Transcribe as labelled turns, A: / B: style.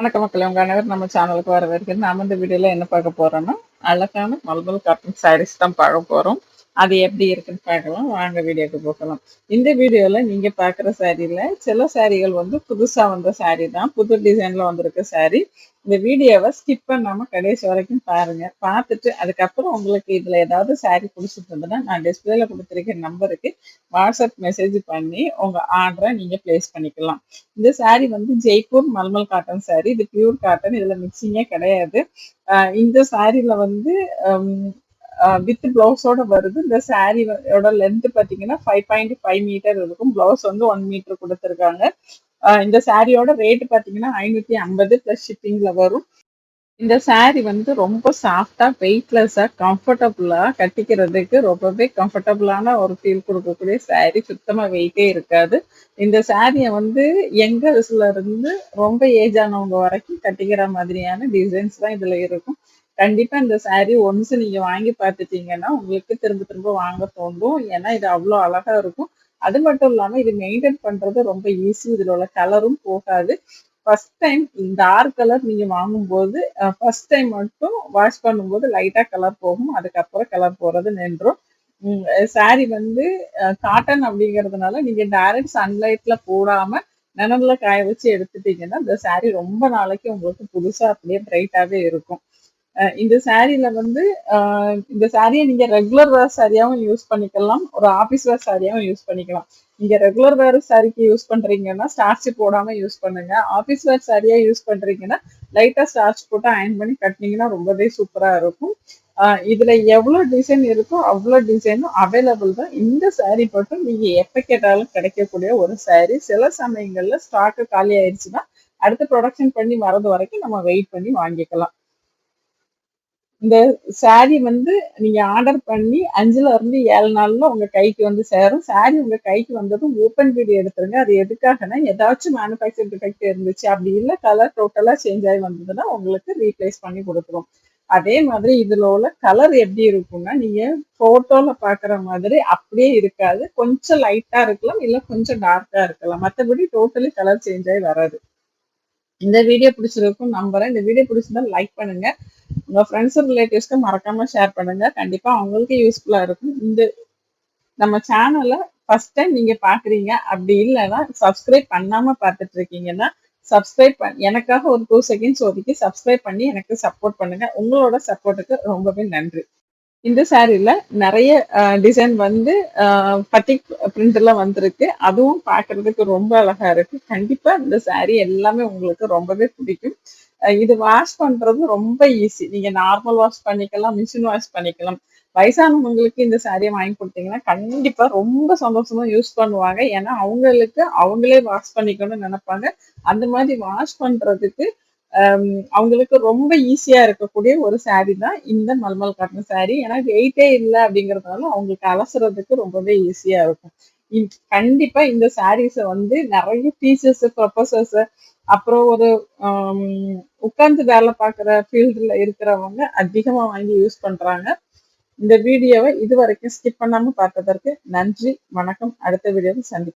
A: வணக்க மக்கள் உங்க அனைவரும் நம்ம சேனலுக்கு வரவேற்கிறது வரைக்கும் நாம இந்த வீடியோல என்ன பார்க்க போறோம்னா அழகான மல்மல் காட்டன் சாரீஸ் தான் பார்க்க போறோம். அது எப்படி இருக்குன்னு பார்க்கலாம். வாங்க வீடியோக்கு போகலாம். இந்த வீடியோவில் நீங்கள் பார்க்குற சாரியில் சில சாரிகள் வந்து புதுசாக வந்த சாரி தான். புது டிசைனில் வந்திருக்க சாரி. இந்த வீடியோவை ஸ்கிப் பண்ணாமல் கடைசி வரைக்கும் பாருங்கள் பார்த்துட்டு அதுக்கப்புறம் உங்களுக்கு இதில் ஏதாவது சாரி பிடிச்சிருந்ததுன்னா நான் டிஸ்பிளேல கொடுத்துருக்க நம்பருக்கு வாட்ஸ்அப் மெசேஜ் பண்ணி உங்கள் ஆர்டரை நீங்கள் பிளேஸ் பண்ணிக்கலாம். இந்த சாரி வந்து ஜெய்ப்பூர் மல்மல் காட்டன் சாரி. இது பியூர் காட்டன் இதில் மிக்சிங்கே கிடையாது. இந்த சாரியில் வந்து வித் பிளவுஸோட வருது. இந்த சாரியோட லென்த் பார்த்தீங்கன்னா ஃபைவ் பாயிண்ட் ஃபைவ் மீட்டர் இருக்கும். பிளவுஸ் வந்து ஒன் மீட்டர் கொடுத்துருக்காங்க. இந்த சாரியோட ரேட் பார்த்தீங்கன்னா ஐநூற்றி ஐம்பது ப்ளஸ் ஷிப்பிங்கில் வரும். இந்த சாரி வந்து ரொம்ப சாஃப்டா வெயிட்லெஸ்ஸா கம்ஃபர்டபுளா கட்டிக்கிறதுக்கு ரொம்பவே கம்ஃபர்டபுளான ஒரு ஃபீல் கொடுக்கக்கூடிய சாரி சுத்தமா வெயிட்டே இருக்காது. இந்த சாரியை வந்து யங்கர்ஸ்ல இருந்து ரொம்ப ஏஜ் ஆனவங்க வரைக்கும் கட்டிக்கிற மாதிரியான டிசைன்ஸ் தான் இதுல இருக்கும். கண்டிப்பா இந்த சாரி ஒன்ஸ் நீங்க வாங்கி பார்த்துட்டீங்கன்னா உங்களுக்கு திரும்ப திரும்ப வாங்க தோன்றும். ஏன்னா இது அவ்வளோ அழகா இருக்கும். அது மட்டும் இல்லாம இது மெயின்டைன் பண்றது ரொம்ப ஈஸி இதுல உள்ள கலரும் போகாது. ஃபர்ஸ்ட் டைம் டார்க் கலர் நீங்க வாங்கும்போது ஃபர்ஸ்ட் டைம் மட்டும் வாஷ் பண்ணும்போது லைட்டா கலர் போகும். அதுக்கப்புறம் கலர் போறது நின்றும். சாரி வந்து காட்டன் அப்படிங்கிறதுனால நீங்க டைரக்ட் சன்லைட்ல போடாம நிழல்ல காய வச்சு எடுத்துட்டீங்கன்னா இந்த சாரி ரொம்ப நாளைக்கு உங்களுக்கு புதுசா அப்படியே பிரைட்டாவே இருக்கும். இந்த சாரியில வந்து இந்த சாரியை நீங்க ரெகுலர் வேர் சாரியாவும் யூஸ் பண்ணிக்கலாம். ஒரு ஆபீஸ் வேர் சாரியாவும் யூஸ் பண்ணிக்கலாம். நீங்க ரெகுலர் வேர் சாரிக்கு யூஸ் பண்றீங்கன்னா ஸ்டார்ச் போடாம யூஸ் பண்ணுங்க. ஆபீஸ் வேர் சாரியா யூஸ் பண்றீங்கன்னா லைட்டா ஸ்டார்ச் போட்டு அயன் பண்ணி கட்டினீங்கன்னா ரொம்பவே சூப்பரா இருக்கும். இதுல எவ்வளவு டிசைன் இருக்கோ அவ்வளவு டிசைனும் அவைலபிள் தான். இந்த சாரி மட்டும் நீங்க எப்ப கேட்டாலும் கிடைக்கக்கூடிய ஒரு சாரி சில சமயங்கள்ல ஸ்டாக்கு காலி ஆயிடுச்சுன்னா அடுத்து ப்ரொடக்ஷன் பண்ணி வரது வரைக்கும் நம்ம வெயிட் பண்ணி வாங்கிக்கலாம். இந்த சாரி வந்து நீங்க ஆர்டர் பண்ணி அஞ்சுல இருந்து ஏழு நாள்ல உங்க கைக்கு வந்து சேரும். சாரி உங்க கைக்கு வந்ததும் ஓப்பன் வீடியோ எடுத்துருங்க. அது எதுக்காகனா ஏதாச்சும் மேனுஃபேக்சர் டிஃபெக்ட் இருந்துச்சு அப்படி இல்லை கலர் டோட்டலா சேஞ்ச் ஆகி வந்ததுன்னா உங்களுக்கு ரீப்ளேஸ் பண்ணி கொடுத்துரும். அதே மாதிரி இதுல உள்ள கலர் எப்படி இருக்கும்னா நீங்க போட்டோல பாக்குற மாதிரி அப்படியே இருக்காது. கொஞ்சம் லைட்டா இருக்கலாம் இல்ல கொஞ்சம் டார்க்கா இருக்கலாம். மற்றபடி டோட்டலி கலர் சேஞ்ச் ஆகி வராது. இந்த வீடியோ பிடிச்சிருக்கும் நம்புறேன். இந்த வீடியோ பிடிச்சிருந்தா லைக் பண்ணுங்க. உங்க ஃப்ரெண்ட்ஸ் ரிலேட்டிவ்ஸ்க்கு மறக்காம ஷேர் பண்ணுங்க. கண்டிப்பா அவங்களுக்கு யூஸ்ஃபுல்லா இருக்கும். இந்த நம்ம சேனலை ஃபர்ஸ்ட் டைம் நீங்க பாக்குறீங்க. அப்படி இல்லைன்னா சப்ஸ்கிரைப் பண்ணாம பார்த்துட்டு இருக்கீங்கன்னா சப்ஸ்கிரைப் பண் எனக்காக ஒரு டூ செகண்ட்ஸ் ஒதுக்கி சப்ஸ்கிரைப் பண்ணி எனக்கு சப்போர்ட் பண்ணுங்க. உங்களோட சப்போர்ட்டுக்கு ரொம்பவே நன்றி. இந்த சாரில நிறைய டிசைன் வந்து பட்டிக் பிரிண்ட்ல வந்திருக்கு. அதுவும் பாக்குறதுக்கு ரொம்ப அழகா இருக்கு. கண்டிப்பா இந்த சாரி எல்லாமே உங்களுக்கு ரொம்பவே பிடிக்கும். இது வாஷ் பண்றது ரொம்ப ஈஸி நீங்க நார்மல் வாஷ் பண்ணிக்கலாம் மிஷின் வாஷ் பண்ணிக்கலாம். வயசானவங்களுக்கு இந்த சாரியை வாங்கி கொடுத்தீங்கன்னா கண்டிப்பா ரொம்ப சந்தோஷமா யூஸ் பண்ணுவாங்க. ஏன்னா அவங்களுக்கு அவங்களே வாஷ் பண்ணிக்கணும்னு நினைப்பாங்க. அந்த மாதிரி வாஷ் பண்றதுக்கு Um, அவங்களுக்கு ரொம்ப ஈஸியா இருக்கக்கூடிய ஒரு சாரி தான் இந்த மல்மல் காட்டன் சாரி ஏன்னா வெயிட்டே இல்லை அப்படிங்கறதுனால அவங்களுக்கு அலசுறதுக்கு ரொம்பவே ஈஸியா இருக்கும். கண்டிப்பா இந்த சாரீஸை வந்து நிறைய டீச்சர்ஸ் ப்ரொஃபசர்ஸ் அப்புறம் ஒரு um, உட்கார்ந்து வேலை பார்க்குற ஃபீல்டில் இருக்கிறவங்க அதிகமாக வாங்கி யூஸ் பண்ணுறாங்க இந்த வீடியோவை இது வரைக்கும் ஸ்கிப் பண்ணாமல் பார்த்ததற்கு நன்றி வணக்கம். அடுத்த வீடியோவில் சந்திப்போம்.